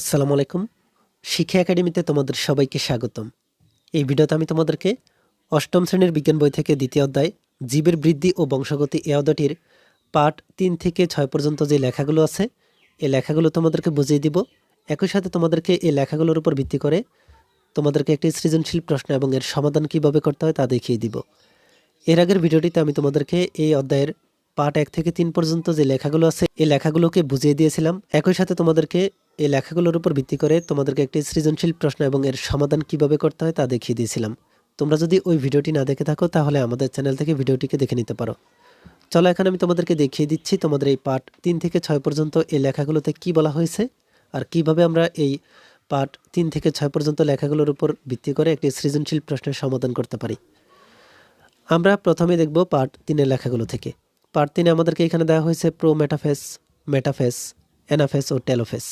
আসসালামু আলাইকুম। শিক্ষা একাডেমিতে তোমাদের সবাইকে স্বাগতম। এই ভিডিওতে আমি তোমাদেরকে অষ্টম শ্রেণির বিজ্ঞান বই থেকে দ্বিতীয় অধ্যায়, জীবের বৃদ্ধি ও বংশগতি এ অধ্যায়টির পাঠ তিন থেকে ছয় পর্যন্ত যে লেখাগুলো আছে, এই লেখাগুলো তোমাদেরকে বুঝিয়ে দিব। একই সাথে তোমাদেরকে এই লেখাগুলোর উপর ভিত্তি করে তোমাদেরকে একটি সৃজনশীল প্রশ্ন এবং এর সমাধান কীভাবে করতে হয় তা দেখিয়ে দিব। এর আগের ভিডিওটিতে আমি তোমাদেরকে এই অধ্যায়ের পার্ট এক থেকে তিন পর্যন্ত যে লেখাগুলো আছে, এই লেখাগুলোকে বুঝিয়ে দিয়েছিলাম। একই সাথে তোমাদেরকে এই লেখাগুলোর উপর ভিত্তি করে তোমাদেরকে একটি সৃজনশীল প্রশ্ন এবং এর সমাধান কীভাবে করতে হয় তা দেখিয়ে দিয়েছিলাম। তোমরা যদি ওই ভিডিওটি না দেখে থাকো, তাহলে আমাদের চ্যানেল থেকে ভিডিওটিকে দেখে নিতে পারো। চলো, এখন আমি তোমাদেরকে দেখিয়ে দিচ্ছি তোমাদের এই পার্ট তিন থেকে ছয় পর্যন্ত এই লেখাগুলোতে কি বলা হয়েছে আর কীভাবে আমরা এই পার্ট তিন থেকে ছয় পর্যন্ত লেখাগুলোর উপর ভিত্তি করে একটি সৃজনশীল প্রশ্নের সমাধান করতে পারি। আমরা প্রথমে দেখব পার্ট তিনের লেখাগুলো থেকে। পার্ট তিনে আমাদেরকে এখানে দেওয়া হয়েছে প্রো মেটাফেস মেটাফেস অ্যানাফেস ও টেলোফেস।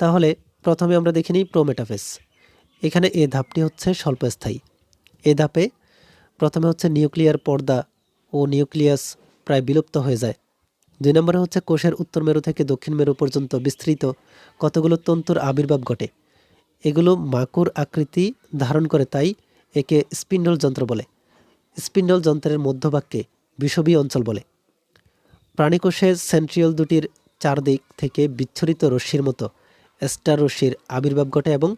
তাহলে প্রথমে আমরা দেখে নিই প্রো মেটাফেস এখানে এ ধাপটি হচ্ছে স্বল্পস্থায়ী। এ ধাপে প্রথমে হচ্ছে নিউক্লিয়ার পর্দা ও নিউক্লিয়াস প্রায় বিলুপ্ত হয়ে যায়। দুই নম্বরে হচ্ছে কোষের উত্তর মেরু থেকে দক্ষিণ মেরু পর্যন্ত বিস্তৃত কতগুলো তন্তুর আবির্ভাব ঘটে। এগুলো মাকুর আকৃতি ধারণ করে তাই একে স্পিন্ডল যন্ত্র বলে। স্পিন্ডল যন্ত্রের মধ্যভাগকে বিষবী অঞ্চল বলে। প্রাণীকোষের সেন্ট্রিয়ল দুটির চারদিক থেকে বিচ্ছুরিত রশ্মির মতো। স্টার রশ্মির আবির্ভাব ঘটে এবং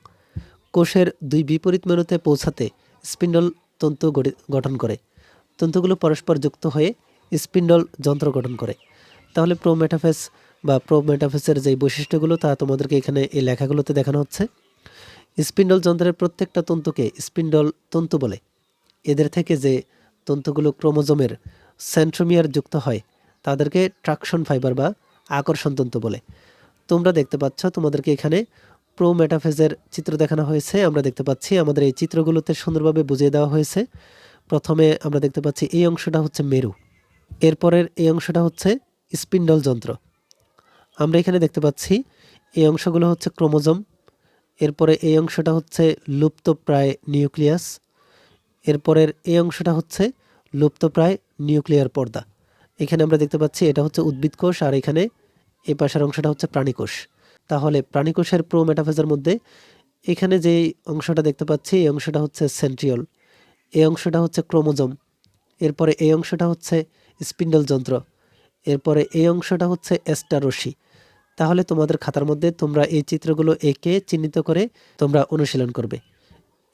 কোষের দুই বিপরীত মেরুতে পৌঁছাতে স্পিন্ডল তন্তু গঠন করে। তন্তুগুলো পরস্পর যুক্ত হয়ে স্পিন্ডল যন্ত্র গঠন করে। তাহলে প্রোমেটাফেস বা প্রোমেটাফেসের যে বৈশিষ্ট্যগুলো, তা তোমাদেরকে এখানে এই লেখাগুলোতে দেখানো হচ্ছে। স্পিন্ডল যন্ত্রের প্রত্যেকটা তন্তুকে স্পিন্ডল তন্তু বলে। এদের থেকে যে তন্তুগুলো ক্রোমোজোমের সেন্ট্রোমিয়ার যুক্ত হয় তাদেরকে ট্রাকশন ফাইবার বা আকর্ষণ তন্তু বলে। তোমরা দেখতে পাচ্ছ তোমাদেরকে এখানে প্রোমেটাফেজের চিত্র দেখানো হয়েছে। আমরা দেখতে পাচ্ছি আমাদের এই চিত্রগুলোতে সুন্দরভাবে বুঝিয়ে দেওয়া হয়েছে। প্রথমে আমরা দেখতে পাচ্ছি এই অংশটা হচ্ছে মেরু। এরপরের এই অংশটা হচ্ছে স্পিন্ডল যন্ত্র। আমরা এখানে দেখতে পাচ্ছি এই অংশগুলো হচ্ছে ক্রোমোজোম। এরপরে এই অংশটা হচ্ছে লুপ্তপ্রায় নিউক্লিয়াস। এরপরের এই অংশটা হচ্ছে লুপ্তপ্রায় নিউক্লিয়ার পর্দা। এখানে আমরা দেখতে পাচ্ছি এটা হচ্ছে উদ্ভিদ কোষ আর এখানে এই পাশের অংশটা হচ্ছে প্রাণীকোষ তাহলে প্রাণীকোষের প্রোমেটাফেজের মধ্যে এখানে যে অংশটা দেখতে পাচ্ছি, এই অংশটা হচ্ছে সেন্ট্রিয়ল এই অংশটা হচ্ছে ক্রোমোজোম, এরপরে এই অংশটা হচ্ছে স্পিন্ডল যন্ত্র, এরপরে এই অংশটা হচ্ছে এস্টারসি তাহলে তোমাদের খাতার মধ্যে তোমরা এই চিত্রগুলো এঁকে চিহ্নিত করে তোমরা অনুশীলন করবে।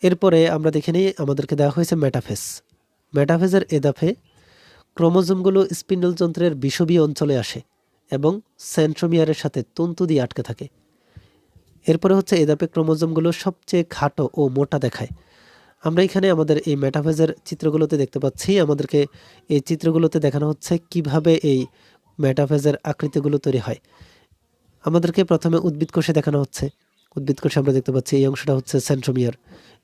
এরপরে আমরা দেখে নিই, আমাদেরকে দেওয়া হয়েছে মেটাফেস মেটাফেজের এদাফে ক্রোমোজোমগুলো স্পিন্ডল যন্ত্রের বিষবীয় অঞ্চলে আসে এবং সেন্ট্রোমিয়ারের সাথে তন্তু দিয়ে আটকে থাকে। এরপরে হচ্ছে এদাপে ক্রোমোজোমগুলো সবচেয়ে খাটো ও মোটা দেখায়। আমরা এখানে আমাদের এই মেটাফেজের চিত্রগুলোতে দেখতে পাচ্ছি, আমাদেরকে এই চিত্রগুলোতে দেখানো হচ্ছে কীভাবে এই মেটাফেজের আকৃতিগুলো তৈরি হয়। আমাদেরকে প্রথমে উদ্ভিদ কোষে দেখানো হচ্ছে। উদ্ভিদ কোষে আমরা দেখতে পাচ্ছি এই অংশটা হচ্ছে সেন্ট্রোমিয়ার,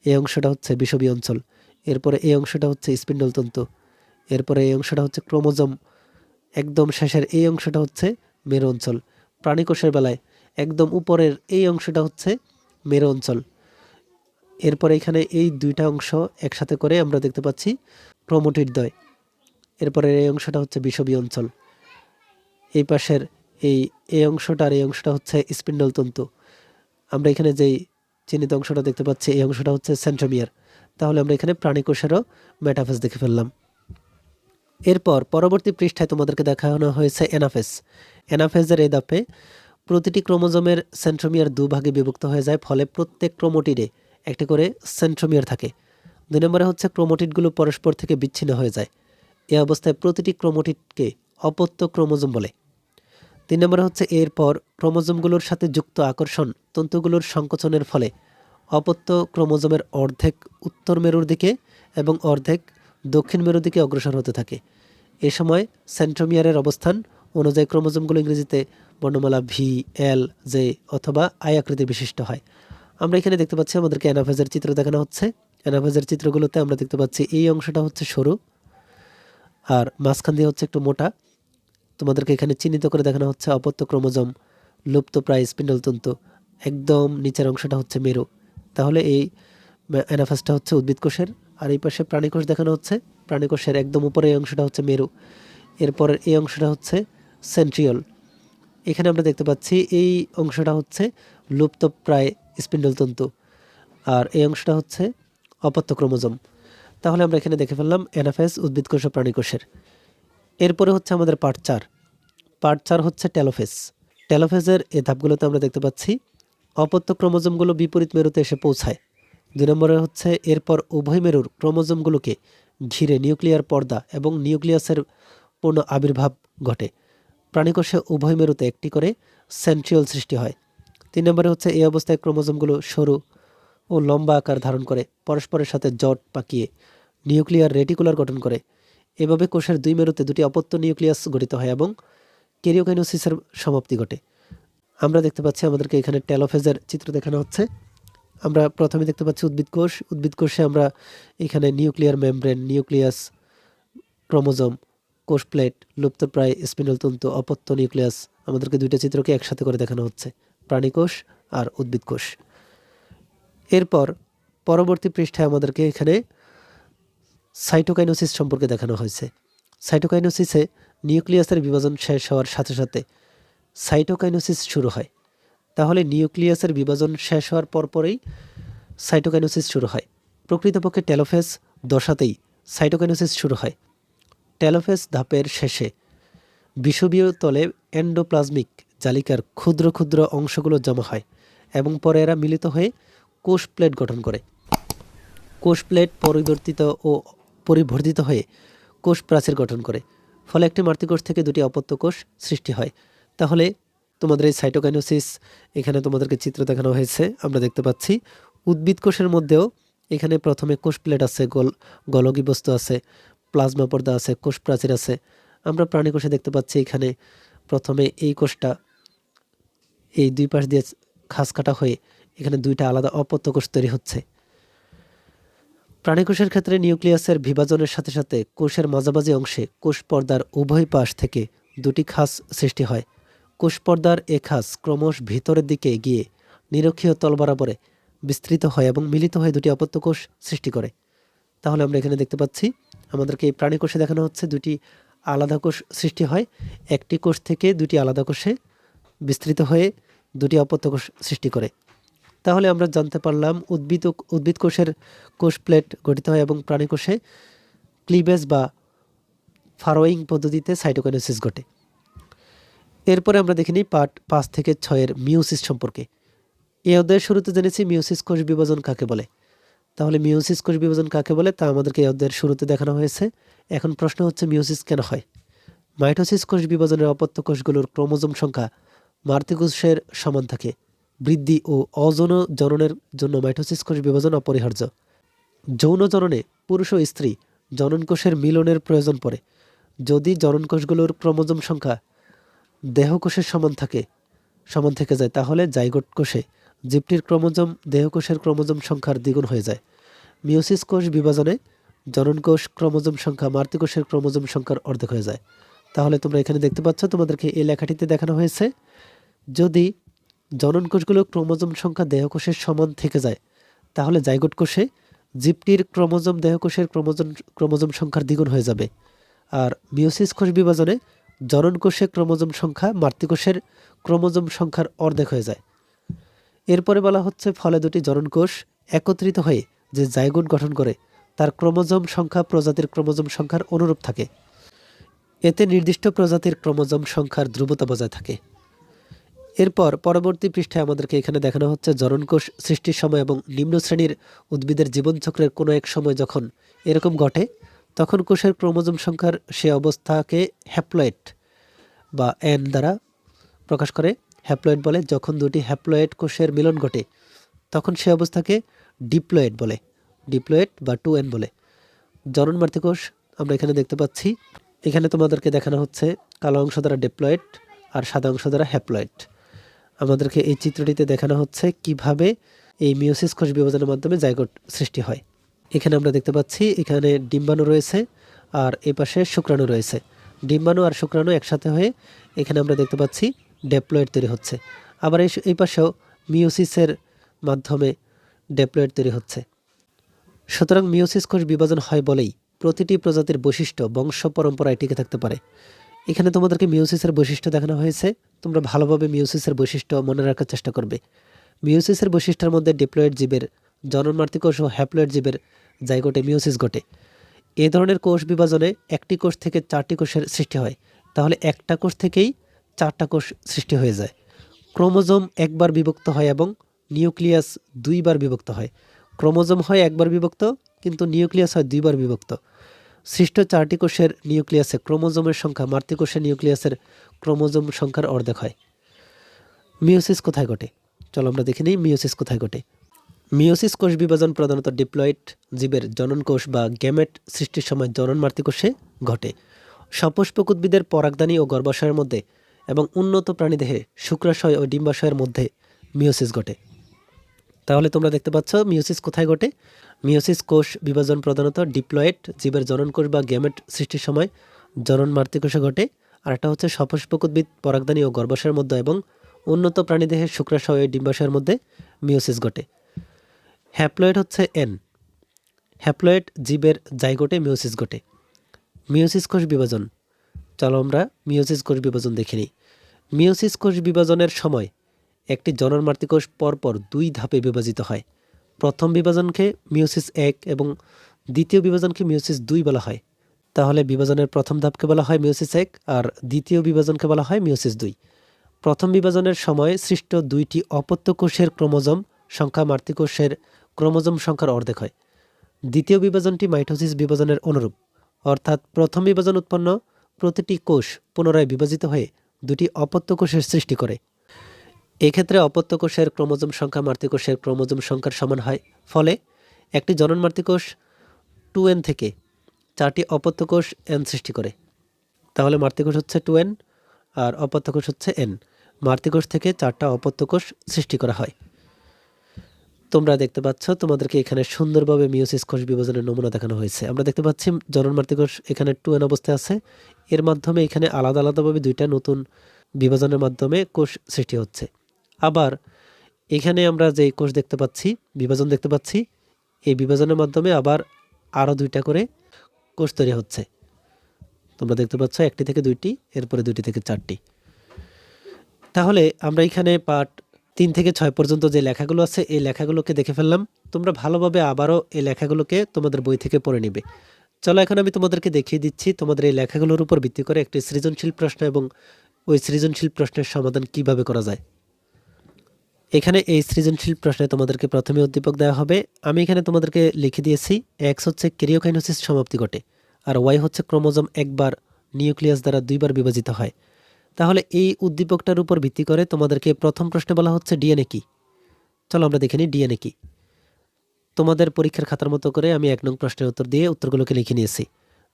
এই অংশটা হচ্ছে বিষবী অঞ্চল, এরপরে এই অংশটা হচ্ছে স্পিন্ডল তন্তু এরপরে এই অংশটা হচ্ছে ক্রোমোজোম। একদম শেষের এই অংশটা হচ্ছে মেরু অঞ্চল। প্রাণীকোষের বেলায় একদম উপরের এই অংশটা হচ্ছে মেরু অঞ্চল। এরপরে এখানে এই দুইটা অংশ একসাথে করে আমরা দেখতে পাচ্ছি প্রোমোটিড দয় এরপরে এই অংশটা হচ্ছে বিষবী অঞ্চল। এই পাশের এই এই অংশটার এই অংশটা হচ্ছে স্পিন্ডল তন্তু। আমরা এখানে যেই চিহ্নিত অংশটা দেখতে পাচ্ছি, এই অংশটা হচ্ছে সেন্ট্রোমিয়ার। তাহলে আমরা এখানে প্রাণীকোষেরও মেটাফেস দেখে ফেললাম। এরপর পরবর্তী পৃষ্ঠায় তোমাদেরকে দেখানো হয়েছে এনাফেস। এনাফেজের এই ধাপে প্রতিটি ক্রোমোজোমের সেন্ট্রোমিয়ার দুভাগে বিভক্ত হয়ে যায়, ফলে প্রত্যেক ক্রোমোটিডে একটি করে সেন্ট্রোমিয়ার থাকে। দুই নম্বরে হচ্ছে ক্রোমোটিডগুলো পরস্পর থেকে বিচ্ছিন্ন হয়ে যায়। এই অবস্থায় প্রতিটি ক্রোমোটিডকে অপত্য ক্রোমোজোম বলে। তিন নম্বরে হচ্ছে এরপর ক্রোমোজোমগুলোর সাথে যুক্ত আকর্ষণ তন্তুগুলোর সংকোচনের ফলে অপত্য ক্রোমোজোমের অর্ধেক উত্তর মেরুর দিকে এবং অর্ধেক দক্ষিণ মেরুর দিকে অগ্রসর হতে থাকে। এ সময় সেন্ট্রোমিয়ারের অবস্থান অনুযায়ী ক্রোমোজোমগুলো ইংরেজিতে বর্ণমালা ভি, এল, জে অথবা আই আকৃতি বিশিষ্ট হয়। আমরা এখানে দেখতে পাচ্ছি আমাদেরকে অ্যানাফেজের চিত্র দেখানো হচ্ছে। অ্যানাফেজের চিত্রগুলোতে আমরা দেখতে পাচ্ছি এই অংশটা হচ্ছে সরু আর মাঝখান দিয়ে হচ্ছে একটু মোটা। তোমাদেরকে এখানে চিহ্নিত করে দেখানো হচ্ছে অপত্য ক্রোমোজোম, লুপ্ত প্রায় স্পিন্ডল তন্তু একদম নিচের অংশটা হচ্ছে মেরু। তাহলে এই অ্যানাফাসটা হচ্ছে উদ্ভিদ কোষের আর এই পাশে প্রাণীকোষ দেখানো হচ্ছে। প্রাণীকোষের একদম উপরে এই অংশটা হচ্ছে মেরু। এরপরের এই অংশটা হচ্ছে সেন্ট্রিয়ল এখানে আমরা দেখতে পাচ্ছি এই অংশটা হচ্ছে লুপ্ত প্রায় স্পিন্ডল তন্তু আর এই অংশটা হচ্ছে অপত্য ক্রোমোজোম। তাহলে আমরা এখানে দেখে ফেললাম অ্যানাফেস উদ্ভিদকোষ ও প্রাণীকোষের। এরপরে হচ্ছে আমাদের পার্ট চার। পার্ট চার হচ্ছে টেলোফেস টেলোফেজের এই ধাপগুলোতে আমরা দেখতে পাচ্ছি অপত্য ক্রোমোজোমগুলো বিপরীত মেরুতে এসে পৌঁছায়। দুই নম্বরে হচ্ছে এরপর উভয় মেরুর ক্রোমোজোমগুলোকে ঘিরে নিউক্লিয়ার পর্দা এবং নিউক্লিয়াসের পূর্ণ আবির্ভাব ঘটে। প্রাণীকোষে উভয় মেরুতে একটি করে সেন্ট্রিওল সৃষ্টি হয়। তিন নম্বরে হচ্ছে এই অবস্থায় ক্রোমোজোমগুলো সরু ও লম্বা আকার ধারণ করে, পরস্পরের সাথে জট পাকিয়ে নিউক্লিয়ার রেটিকুলার গঠন করে। এভাবে কোষের দুই মেরুতে দুটি অপত্য নিউক্লিয়াস গঠিত হয় এবং কেরিওকাইনোসিসের সমাপ্তি ঘটে। আমরা দেখতে পাচ্ছি আমাদেরকে এখানে টেলোফেজের চিত্র দেখানো হচ্ছে। আমরা প্রথমে দেখতে পাচ্ছি উদ্ভিদ কোষ। উদ্ভিদ কোষে আমরা এখানে নিউক্লিয়ার মেমব্রেন, নিউক্লিয়াস ক্রোমোজোম, কোষ প্লেট লুপ্তপ্রায় স্পিনাল তন্তু, অপত্য নিউক্লিয়াস আমাদেরকে দুইটা চিত্রকে একসাথে করে দেখানো হচ্ছে, প্রাণী কোষ আর উদ্ভিদ কোষ। এরপর পরবর্তী পৃষ্ঠায় আমাদেরকে এখানে সাইটোকাইনোসিস সম্পর্কে দেখানো হয়েছে। সাইটোকাইনোসিসে নিউক্লিয়াসের বিভাজন শেষ হওয়ার সাথে সাথে সাইটোকাইনোসিস শুরু হয়। তাহলে নিউক্লিয়াসের বিভাজন শেষ হওয়ার পরপরেই সাইটোকাইনোসিস শুরু হয়। প্রকৃতপক্ষে টেলোফেস দশাতেই সাইটোকাইনোসিস শুরু হয়। টেলোফেস ধাপের শেষে বিষুবীয় তলে এন্ডোপ্লাজমিক জালিকার ক্ষুদ্র ক্ষুদ্র অংশগুলো জমা হয় এবং পরে এরা মিলিত হয়ে কোষ প্লেট গঠন করে। কোষ প্লেট পরিবর্তিত ও পরিবর্তিত হয়ে কোষ প্রাচীর গঠন করে। ফলে একটি মাতৃকোষ থেকে দুটি অপত্য কোষ সৃষ্টি হয়। তাহলে তোমাদের এই সাইটোকাইনোসিস এখানে তোমাদেরকে চিত্র দেখানো হয়েছে, আমরা দেখতে পাচ্ছি। উদ্ভিদ কোষের মধ্যেও এখানে প্রথমে কোষ প্লেট আছে, গল গলগী বস্তু আছে, প্লাজমা পর্দা আছে, কোষ প্রাচীর আছে। আমরা প্রাণী কোষে দেখতে পাচ্ছি এখানে প্রথমে এই কোষটা, এই দুই পাশ দিয়ে খাস কাটা হয়ে এখানে দুইটা আলাদা অপত্য কোষ তৈরি হচ্ছে। প্রাণীকোষের ক্ষেত্রে নিউক্লিয়াসের বিভাজনের সাথে সাথে কোষের মাঝামাঝি অংশে কোষ পর্দার উভয় পাশ থেকে দুটি খাস সৃষ্টি হয়। কোষ পর্দার এ খাস ক্রমশ ভিতরের দিকে এগিয়ে নিরক্ষীয় তল বরাবরে বিস্তৃত হয় এবং মিলিত হয়ে দুটি অপত্য কোষ সৃষ্টি করে। তাহলে আমরা এখানে দেখতে পাচ্ছি, আমাদেরকে এই প্রাণী কোষে দেখানো হচ্ছে দুটি আলাদা কোষ সৃষ্টি হয়। একটি কোষ থেকে দুটি আলাদা কোষে বিস্তৃত হয়ে দুটি অপত্য কোষ সৃষ্টি করে। তাহলে আমরা জানতে পারলাম উদ্ভিদ উদ্ভিদ কোষের কোষ প্লেট গঠিত হয় এবং প্রাণী কোষে ক্লিভেজ বা ফারোয়িং পদ্ধতিতে সাইটোকাইনোসিস ঘটে। এরপরে আমরা দেখে নিই পার্ট পাঁচ থেকে ছয়ের মিউসিস সম্পর্কে। এই অধ্যায়ের শুরুতে জেনেছি মিউসিস কোষ বিভাজন কাকে বলে। তাহলে মিউসিস কোষ বিভাজন কাকে বলে তা আমাদেরকে এই অধ্যায়ের শুরুতে দেখানো হয়েছে। এখন প্রশ্ন হচ্ছে মিউসিস কেন হয়? মাইটোসিস কোষ বিভাজনের অপত্য কোষগুলোর ক্রোমোজোম সংখ্যা মাতৃকোষের সমান থাকে। বৃদ্ধি ও অযৌন জননের জন্য মাইটোসিস কোষ বিভাজন অপরিহার্য। যৌন জননে পুরুষ ও স্ত্রী জনন কোষের মিলনের প্রয়োজন পড়ে। যদি জনন কোষগুলোর ক্রোমোজোম সংখ্যা দেহকোষের সমান থাকে, সমান থেকে যায়। তাহলে জাইগোট কোষে জীবটির ক্রোমোজোম দেহকোষের ক্রোমোজোম সংখ্যার দ্বিগুণ হয়ে যায়। মিওসিস কোষ বিভাজনে জনন কোষ ক্রোমোজোম সংখ্যা মাতৃকোষের ক্রোমোজোম সংখ্যার অর্ধেক হয়ে যায়। তাহলে তোমরা এখানে দেখতে পাচ্ছ, তোমাদেরকে এই লেখাটিতে দেখানো হয়েছে, যদি জনন কোষগুলো ক্রোমোজোম সংখ্যা দেহকোষের সমান থেকে যায়, তাহলে জাইগোট কোষে জীবটির ক্রোমোজোম দেহকোষের ক্রোমোজোম ক্রোমোজোম সংখ্যার দ্বিগুণ হয়ে যাবে। আর মিওসিস কোষ বিভাজনে জনন কোষে ক্রোমোজোম সংখ্যা মাতৃকোষের ক্রোমোজোম সংখ্যার অর্ধেক হয়ে যায়। এরপরে বলা হচ্ছে ফলে দুটি জনন কোষ একত্রিত হয়ে যে জাইগোট গঠন করে, তার ক্রোমোজোম সংখ্যা প্রজাতির ক্রোমোজোম সংখ্যার অনুরূপ থাকে। এতে নির্দিষ্ট প্রজাতির ক্রোমোজোম সংখ্যার ধ্রুবতা বজায় থাকে। এরপর পরবর্তী পৃষ্ঠায় আমাদেরকে এখানে দেখানো হচ্ছে জননকোষ সৃষ্টির সময় এবং নিম্ন শ্রেণির উদ্ভিদের জীবনচক্রের কোনো এক সময় যখন এরকম ঘটে তখন কোষের ক্রোমোজোম সংখ্যার সে অবস্থাকে হ্যাপ্লয়েড বা এন দ্বারা প্রকাশ করে। হ্যাপ্লয়েড বলে যখন দুটি হ্যাপ্লয়েড কোষের মিলন ঘটে, তখন সে অবস্থাকে ডিপ্লয়েড বলে, ডিপ্লয়েড বা টু এন বলে। জনন মাতৃকোষ আমরা এখানে দেখতে পাচ্ছি। এখানে তোমাদেরকে দেখানো হচ্ছে কালো অংশ দ্বারা ডিপ্লয়েড আর সাদা অংশ দ্বারা হ্যাপ্লয়েড। আমাদেরকে এই চিত্রটিতে দেখানো হচ্ছে কীভাবে এই মিওসিস কোষ বিভাজনের মাধ্যমে জাইগোট সৃষ্টি হয়। এখানে আমরা দেখতে পাচ্ছি এখানে ডিম্বাণু রয়েছে আর এই পাশে শুক্রাণু রয়েছে। ডিম্বাণু আর শুক্রাণু একসাথে হয়ে এখানে আমরা দেখতে পাচ্ছি ডেপ্লয়েড তৈরি হচ্ছে। আবার এই পাশেও মিউসিসের মাধ্যমে ডেপ্লয়েড তৈরি হচ্ছে। সুতরাং মিউসিস কোষ বিভাজন হয় বলেই প্রতিটি প্রজাতির বৈশিষ্ট্য, বংশ, পরম্পরায় টিকে থাকতে পারে। এখানে তোমাদেরকে মিউসিসের বৈশিষ্ট্য দেখানো হয়েছে। তোমরা ভালোভাবে মিউসিসের বৈশিষ্ট্য মনে রাখার চেষ্টা করবে। মিউসিসের বৈশিষ্ট্যের মধ্যে ডিপ্লয়েড জীবের জননমার্তি কোষ ও হ্যাপ্লয়েড জীবের জাইগোটে মিওসিস ঘটে। এ ধরনের কোষ বিভাজনে একটি কোষ থেকে চারটি কোষের সৃষ্টি হয়। তাহলে একটা কোষ থেকেই চারটা কোষ সৃষ্টি হয়ে যায়। ক্রোমোজোম একবার বিভক্ত হয় এবং নিউক্লিয়াস দুইবার বিভক্ত হয়। ক্রোমোজোম হয় একবার বিভক্ত, কিন্তু নিউক্লিয়াস হয় দুইবার বিভক্ত। সৃষ্ট চারটি কোষের নিউক্লিয়াসে ক্রোমোজোমের সংখ্যা মাতৃ কোষের নিউক্লিয়াসের ক্রোমোজোম সংখ্যার অর্ধেক হয়। মিওসিস কোথায় ঘটে? চলো আমরা দেখে নিই মিওসিস কোথায় ঘটে। মিওসিস কোষ বিভাজন প্রধানত ডিপ্লয়েড জীবের জনন কোষ বা গ্যামেট সৃষ্টির সময় জনন মাতৃ কোষে ঘটে। সপুষ্পক উদ্ভিদের পরাগদানী ও গর্ভাশয়ের মধ্যে এবং উন্নত প্রাণীদেহে শুক্রাশয় ও ডিম্বাশয়ের মধ্যে মিওসিস ঘটে। তাহলে তোমরা দেখতে পাচ্ছ মিওসিস কোথায় ঘটে? মিওসিস কোষ বিভাজন প্রধানত ডিপ্লয়েড জীবের জনন কোষ বা গ্যামেট সৃষ্টির সময় জনন মাতৃকোষে ঘটে। আর একটা হচ্ছে সপুষ্পক উদ্ভিদ পরাগদানী ও গর্ভাশয়ের মধ্যে এবং উন্নত প্রাণীদেহের শুক্রাশয় ও ডিম্বাশয়ের মধ্যে মিওসিস ঘটে। হ্যাপ্লয়েড হচ্ছে এন। হ্যাপ্লয়েড জীবের জাইগোটে মিওসিস ঘটে। মিওসিস কোষ বিভাজন। চলো আমরা মিওসিস কোষ বিভাজন দেখে নিই। মিওসিস কোষ বিভাজনের সময় একটি জননমাতৃ কোষ পরপর দুই ধাপে বিভাজিত হয়। প্রথম বিভাজনকে মিওসিস এক এবং দ্বিতীয় বিভাজনকে মিওসিস দুই বলা হয়। তাহলে বিভাজনের প্রথম ধাপকে বলা হয় মিওসিস এক আর দ্বিতীয় বিভাজনকে বলা হয় মিওসিস দুই। প্রথম বিভাজনের সময় সৃষ্ট দুইটি অপত্য কোষের ক্রোমোজোম সংখ্যা মাতৃকোষের ক্রোমোজোম সংখ্যার অর্ধেক হয়। দ্বিতীয় বিভাজনটি মাইটোসিস বিভাজনের অনুরূপ। অর্থাৎ প্রথম বিভাজন উৎপন্ন, প্রতিটি কোষ পুনরায় বিভাজিত হয়ে দুটি অপত্য কোষের সৃষ্টি করে। এক্ষেত্রে অপত্য কোষের ক্রোমোজোম সংখ্যা মাতৃকোষের ক্রোমোজোম সংখ্যার সমান হয়। ফলে একটি জনন মাতৃকোষ টু এন থেকে চারটি অপত্য কোষ এন সৃষ্টি করে। তাহলে মাতৃকোষ হচ্ছে টু এন আর অপত্য কোষ হচ্ছে এন। মাতৃকোষ থেকে চারটা অপত্য কোষ সৃষ্টি করা হয়। তোমরা দেখতে পাচ্ছ তোমাদেরকে এখানে সুন্দরভাবে মিওসিস কোষ বিভাজনের নমুনা দেখানো হয়েছে। আমরা দেখতে পাচ্ছি জনন মাতৃকোষ এখানে টু এন অবস্থায় আছে। এর মাধ্যমে এখানে আলাদা আলাদাভাবে দুইটা নতুন বিভাজনের মাধ্যমে কোষ সৃষ্টি হচ্ছে। আবার এখানে আমরা যে কোষ দেখতে পাচ্ছি, বিভাজন দেখতে পাচ্ছি, এই বিভাজনের মাধ্যমে আবার আরও দুইটা করে কোষ তৈরি হচ্ছে। তোমরা দেখতে পাচ্ছ একটি থেকে দুইটি, এরপরে দুইটি থেকে চারটি। তাহলে আমরা এখানে পাঠ তিন থেকে ছয় পর্যন্ত যে লেখাগুলো আছে, এই লেখাগুলোকে দেখে ফেললাম। তোমরা ভালোভাবে আবারও এই লেখাগুলোকে তোমাদের বই থেকে পড়ে নিবে। চলো এখন আমি তোমাদেরকে দেখিয়ে দিচ্ছি তোমাদের এই লেখাগুলোর উপর ভিত্তি করে একটি সৃজনশীল প্রশ্ন এবং ওই সৃজনশীল প্রশ্নের সমাধান কীভাবে করা যায়। এখানে এই সৃজনশীল প্রশ্নে তোমাদেরকে প্রথমে উদ্দীপক দেওয়া হবে। আমি এখানে তোমাদেরকে লিখে দিয়েছি এক্স হচ্ছে ক্রিয়োকাইনোসিস সমাপ্তি ঘটে, আর ওয়াই হচ্ছে ক্রোমোজোম একবার নিউক্লিয়াস দ্বারা দুইবার বিভাজিত হয়। তাহলে এই উদ্দীপকটার উপর ভিত্তি করে তোমাদেরকে প্রথম প্রশ্নে বলা হচ্ছে ডিএনএ কি? চলো আমরা দেখে নিই ডিএনএ কি। তোমাদের পরীক্ষার খাতার মতো করে আমি এক নং প্রশ্নের উত্তর দিয়ে উত্তরগুলোকে লিখে নিয়েছি।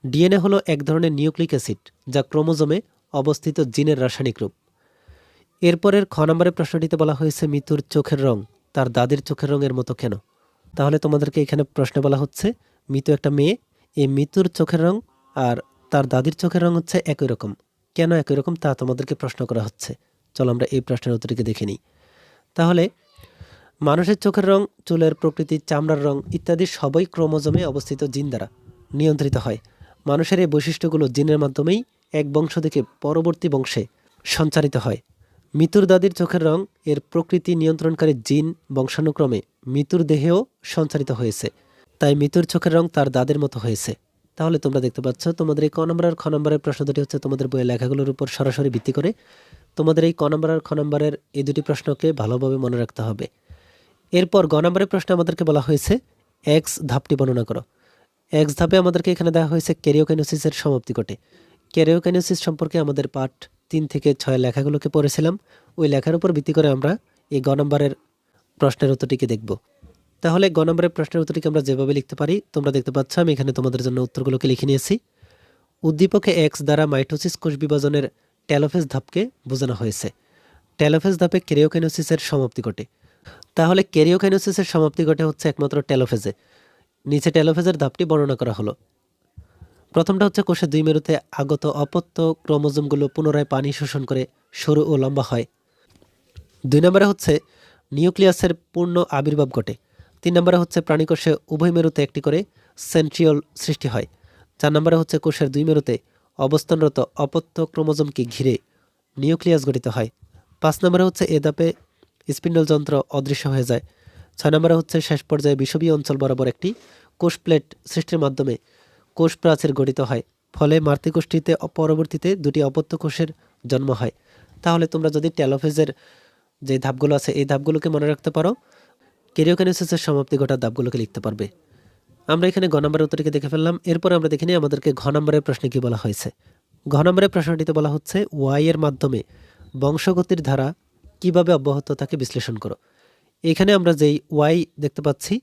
ডিএনএ হলো এক ধরনের নিউক্লিক অ্যাসিড যা ক্রোমোজোমে অবস্থিত জিনের রাসায়নিক রূপ। এরপরের খ নম্বরের প্রশ্নটিতে বলা হয়েছে মিতুর চোখের রং, তার দাদির চোখের রঙের মতো কেন? তাহলে তোমাদেরকে এখানে প্রশ্নে বলা হচ্ছে, মিতু একটা মেয়ে, এই মিতুর চোখের রং আর তার দাদির চোখের রং হচ্ছে একই রকম। কেন একই রকম তা তোমাদেরকে প্রশ্ন করা হচ্ছে? চলো আমরা এই প্রশ্নের উত্তরটিকে দেখে নিই। তাহলে, মানুষের চোখের রং, চুলের প্রকৃতি, চামড়ার রং ইত্যাদি সবই ক্রোমোজোমে অবস্থিত জিন দ্বারা নিয়ন্ত্রিত হয়। মানুষের এই বৈশিষ্ট্যগুলো জিনের মাধ্যমেই এক বংশ থেকে পরবর্তী বংশে সঞ্চারিত হয়। মৃত্যুর দাদির চোখের রং, এর প্রকৃতি নিয়ন্ত্রণকারী জিন বংশানুক্রমে মৃত্যুর দেহেও সঞ্চারিত হয়েছে। তাই মৃত্যুর চোখের রং তার দাদের মতো হয়েছে। তাহলে তোমরা দেখতে পাচ্ছ, তোমাদের এই ক নম্বর আর খ নম্বরের প্রশ্ন দুটি হচ্ছে তোমাদের বইয়ের লেখাগুলোর উপর সরাসরি ভিত্তি করে। তোমাদের এই ক নম্বর আর খ নম্বরের এই দুটি প্রশ্নকে ভালোভাবে মনে রাখতে হবে। এরপর গ নম্বরের প্রশ্নে আমাদেরকে বলা হয়েছে এক্স ধাপটি বর্ণনা করো। এক্স ধাপে আমাদেরকে এখানে দেওয়া হয়েছে ক্যারিওকাইনোসিসের সমাপ্তি ঘটে। ক্যারিওকাইনোসিস সম্পর্কে আমাদের পাঠ তিন থেকে ছয় লেখাগুলোকে পড়েছিলাম। ওই লেখার উপর ভিত্তি করে আমরা এই গ নম্বরের প্রশ্নের উত্তরটিকে দেখব। তাহলে গ নম্বরের প্রশ্নের উত্তরটিকে আমরা যেভাবে লিখতে পারি, তোমরা দেখতে পাচ্ছ আমি এখানে তোমাদের জন্য উত্তরগুলোকে লিখে নিয়েছি। উদ্দীপকে এক্স দ্বারা মাইটোসিস কোষ বিভাজনের টেলোফেজ ধাপকে বোঝানো হয়েছে। টেলোফেজ ধাপে ক্যারিওকাইনোসিসের সমাপ্তি ঘটে। তাহলে ক্যারিওকাইনোসিসের সমাপ্তি ঘটে হচ্ছে একমাত্র টেলোফেজে নিচে টেলোফেজের ধাপটি বর্ণনা করা হলো। প্রথমটা হচ্ছে কোষের দুই মেরুতে আগত অপত্য ক্রোমোজোমগুলো পুনরায় পানি শোষণ করে সরু ও লম্বা হয়। দুই নম্বরে হচ্ছে নিউক্লিয়াসের পূর্ণ আবির্ভাব ঘটে। তিন নম্বরে হচ্ছে প্রাণীকোষে উভয় মেরুতে একটি করে সেন্ট্রিওল সৃষ্টি হয়। চার নম্বরে হচ্ছে কোষের দুই মেরুতে অবস্থানরত অপত্য ক্রোমোজোমকে ঘিরে নিউক্লিয়াস গঠিত হয়। পাঁচ নম্বরে হচ্ছে এ ধাপে স্পিন্ডল যন্ত্র অদৃশ্য হয়ে যায়। ছয় নম্বরে হচ্ছে শেষ পর্যায়ে বিষবীয় অঞ্চল বরাবর একটি কোষ প্লেট সৃষ্টির মাধ্যমে কোষ প্রাচীর গঠিত হয়, ফলে মাতৃকোষটিতে পরবর্তীতে দুটি অপত্য কোষের জন্ম হয়। তাহলে তোমরা যদি টেলোফেজের যে ধাপগুলো আছে, এই ধাপগুলোকে মনে রাখতে পারো কেরিওকাইনেসিসের সমাপ্তি ঘটা ধাপগুলোকে লিখতে পারবে। আমরা এখানে ঘ নম্বরের উত্তরটিকে দেখে ফেললাম। এরপর আমরা দেখে নিই আমাদেরকে ঘ নম্বরের প্রশ্নে কি বলা হয়েছে। ঘ নম্বরের প্রশ্নটিতে বলা হচ্ছে, ওয়াই এর মাধ্যমে বংশগতির ধারা কীভাবে অব্যাহত থাকে বিশ্লেষণ করো? এখানে আমরা যেই ওয়াই দেখতে পাচ্ছি,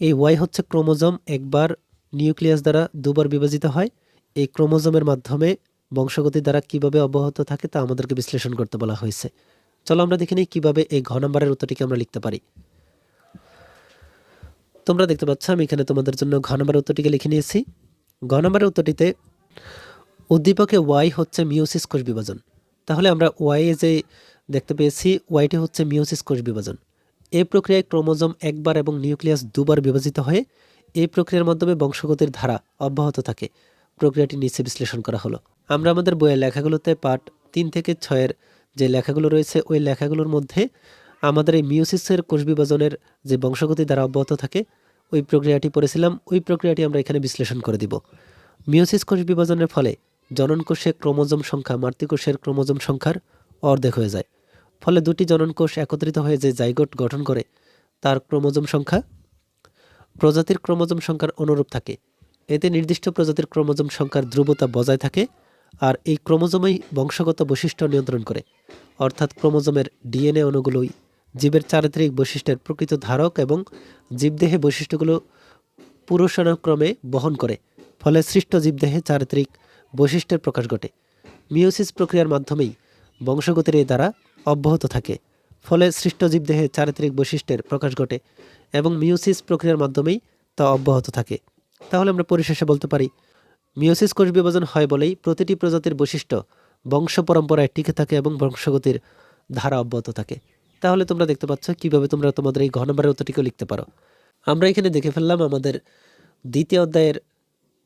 এই ওয়াই হচ্ছে ক্রোমোজোম একবার নিউক্লিয়াস দ্বারা দুবার বিভাজিত হয়। এই ক্রোমোজোমের মাধ্যমে বংশগতি দ্বারা কীভাবে অব্যাহত থাকে তা আমাদেরকে বিশ্লেষণ করতে বলা হয়েছে। চলো আমরা দেখে নিই কীভাবে এই ঘ নম্বরের উত্তরটিকে আমরা লিখতে পারি। তোমরা দেখতে পাচ্ছ, আমি এখানে তোমাদের জন্য ঘ নম্বরের উত্তরটিকে লিখে নিয়েছি। ঘ নম্বরের উত্তরটিতে, উদ্দীপকে ওয়াই হচ্ছে মিউসিস কোষ বিভাজন। তাহলে আমরা ওয়াই যে দেখতে পেয়েছি ওয়াইটি হচ্ছে মিউসিস কোষ বিভাজন। এই প্রক্রিয়ায় ক্রোমোজোম একবার এবং নিউক্লিয়াস দুবার বিভাজিত হয়ে এই প্রক্রিয়ার মাধ্যমে বংশগতির ধারা অব্যাহত থাকে। প্রক্রিয়াটি নিচে বিশ্লেষণ করা হলো। আমরা আমাদের বইয়ের লেখাগুলোতে পাঠ তিন থেকে ছয়ের যে লেখাগুলো রয়েছে, ওই লেখাগুলোর মধ্যে আমাদের এই মিউসিসের কোষ বিভাজনের যে বংশগতি দ্বারা অব্যাহত থাকে ওই প্রক্রিয়াটি পড়েছিলাম, ওই প্রক্রিয়াটি আমরা এখানে বিশ্লেষণ করে দিব। মিওসিস কোষ বিভাজনের ফলে জনন কোষে ক্রোমোজোম সংখ্যা মাতৃকোষের ক্রোমোজোম সংখ্যার অর্ধেক হয়ে যায়। ফলে দুটি জনন কোষ একত্রিত হয়ে যে জাইগোট গঠন করে, তার ক্রোমোজোম সংখ্যা প্রজাতির ক্রোমোজোম সংখ্যার অনুরূপ থাকে। এতে নির্দিষ্ট প্রজাতির ক্রোমোজোম সংখ্যার ধ্রুবতা বজায় থাকে আর এই ক্রোমোজোমেই বংশগত বৈশিষ্ট্য নিয়ন্ত্রণ করে। অর্থাৎ ক্রোমোজোমের ডিএনএ অণুগুলোই জীবের চারিত্রিক বৈশিষ্ট্যের প্রকৃত ধারক এবং জীবদেহে বৈশিষ্ট্যগুলো পুরুষানুক্রমে বহন করে, ফলে সৃষ্ট জীবদেহে চারিত্রিক বৈশিষ্ট্যের প্রকাশ ঘটে। মিওসিস প্রক্রিয়ার মাধ্যমেই বংশগতির এই দ্বারা অব্যাহত থাকে, ফলে সৃষ্ট জীবদেহে চারিত্রিক বৈশিষ্ট্যের প্রকাশ ঘটে এবং মিওসিস প্রক্রিয়ার মাধ্যমেই তা অব্যাহত থাকে। তাহলে আমরা পরিশেষে বলতে পারি মিওসিস কোষ বিভাজন হয় বলেই প্রতিটি প্রজাতির বৈশিষ্ট্য বংশ পরম্পরায় টিকে থাকে এবং বংশগতির ধারা অব্যাহত থাকে। তাহলে তোমরা দেখতে পাচ্ছ কীভাবে তোমরা তোমাদের এই ঘ নম্বরের লিখতে পারো। আমরা এখানে দেখে ফেললাম আমাদের দ্বিতীয় অধ্যায়ের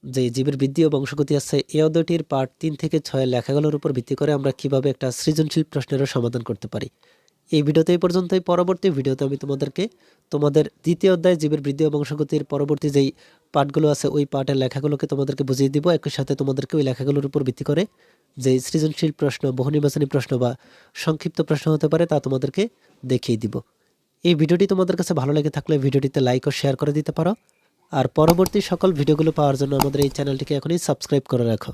যে জীবের বৃদ্ধি ও বংশগতি আছে এই অধ্যায়টির পার্ট তিন থেকে ছয় লেখাগুলোর উপর ভিত্তি করে আমরা কীভাবে একটা সৃজনশীল প্রশ্নেরও সমাধান করতে পারি। এই ভিডিওতে এই পর্যন্তই। পরবর্তী ভিডিওতে আমি তোমাদেরকে তোমাদের দ্বিতীয় অধ্যায় জীবের বৃদ্ধি ও বংশগতির পরবর্তী যেই পাঠগুলো আছে, ওই পাঠের লেখাগুলোকে তোমাদেরকে বুঝিয়ে দিব। একই সাথে তোমাদেরকে ওই লেখাগুলোর উপর ভিত্তি করে যে সৃজনশীল প্রশ্ন বহু নির্বাচনী প্রশ্ন বা সংক্ষিপ্ত প্রশ্ন হতে পারে তা তোমাদেরকে দেখিয়ে দিব। এই ভিডিওটি তোমাদের কাছে ভালো লেগে থাকলে ভিডিওটিতে লাইক ও শেয়ার করে দিতে পারো। আর পরবর্তী সকল ভিডিওগুলো পাওয়ার জন্য আমাদের এই চ্যানেলটিকে এখনই সাবস্ক্রাইব করে রাখো।